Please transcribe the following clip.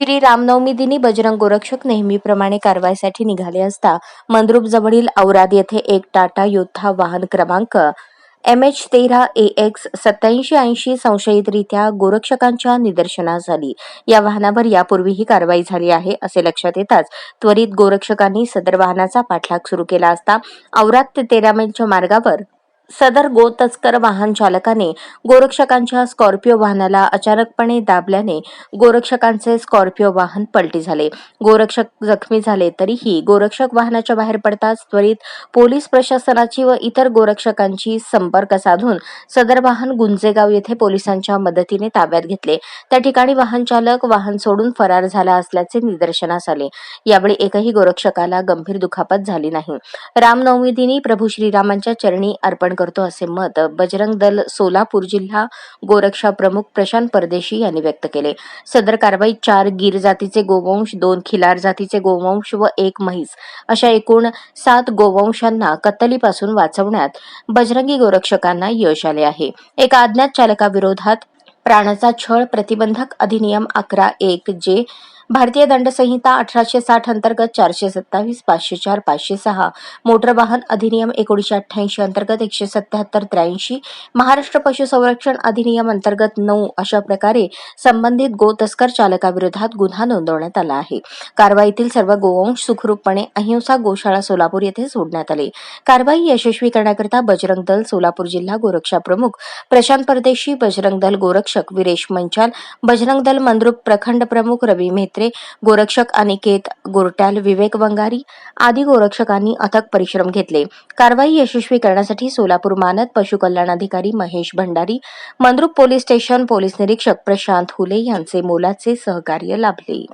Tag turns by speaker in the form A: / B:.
A: श्री रामनवमी दिनी बजरंग गोरक्षक नेहमीप्रमाणे कारवाईसाठी निघाले असता मंद्रुप जवळील औराद येथे एक टाटा योद्धा वाहन क्रमांक एम एच तेरा ए एक्स सत्याऐंशी ऐंशी संशयितरित्या गोरक्षकांच्या निदर्शनास झाली या वाहनावर यापूर्वीही कारवाई झाली आहे असे लक्षात येताच त्वरित गोरक्षकांनी सदर वाहनाचा पाठलाग सुरू केला असता औरात ते तेरा मैलच्या मार्गावर सदर गो तस्कर वाहन चालकाने गोरक्षकांच्या स्कॉर्पिओ वाहनाला अचानकपणे दाबल्याने गोरक्षकांचे स्कॉर्पिओ वाहन पलटी झाले. गोरक्षक जखमी झाले तरीही गोरक्षक वाहनाच्या बाहेर पडताच त्वरित पोलीस प्रशासनाची व इतर गोरक्षकांची संपर्क साधून सदर वाहन गुंजेगाव येथे पोलिसांच्या मदतीने ताब्यात घेतले. त्या ठिकाणी वाहन चालक वाहन सोडून फरार झाला असल्याचे निदर्शनास आले. यावेळी एकही गोरक्षकाला गंभीर दुखापत झाली नाही. रामनवमी दिनी प्रभू श्रीरामांच्या चरणी अर्पण करतो असे मत बजरंग दल सोलापूर जिल्हा गोरक्षा प्रमुख प्रशांत परदेशी यांनी व्यक्त केले. सदर कारवाईत चार गिर जातीचे गोवंश दोन खिलार जातीचे गोवंश व एक म्हैस अशा एकूण सात गोवंशांना कत्तलीपासून वाचवण्यात बजरंगी गोरक्षकांना यश आले आहे. एका अज्ञात चालकाविरोधात प्राणाचा छळ प्रतिबंधक अधिनियम अकरा एक जे भारतीय दंडसंहिता अठराशे साठ अंतर्गत चारशे सत्तावीस पाचशे चार पाचशे सहा मोटर वाहन अधिनियम एकोणीसशे अठ्ठ्याऐंशी अंतर्गत एकशे सत्याहत्तर त्र्याऐंशी महाराष्ट्र पशुसंरक्षण अधिनियम अंतर्गत नऊ अशा प्रकारे संबंधित गो तस्कर चालकाविरोधात गुन्हा नोंदवण्यात आला आहे. कारवाईतील सर्व गोवंश सुखरूपपणे अहिंसा गोशाळा सोलापूर येथे सोडण्यात आले. कारवाई यशस्वी करण्याकरिता बजरंग दल सोलापूर जिल्हा गोरक्षा प्रमुख प्रशांत परदेशी बजरंग दल गोरक्षक विरेश मंचाल बजरंग दल मंद्रुप प्रखंड प्रमुख रवी मेत्रे गोरक्षक अनिकेत गोरट्याल विवेक वंगारी आदी गोरक्षकांनी अथक परिश्रम घेतले. कारवाई यशस्वी करण्यासाठी सोलापूर मानद पशुकल्याण अधिकारी Mahesh Bhandari Mandrup police station police निरीक्षक प्रशांत हुले यांचे मोलाचे सहकार्य लाभले.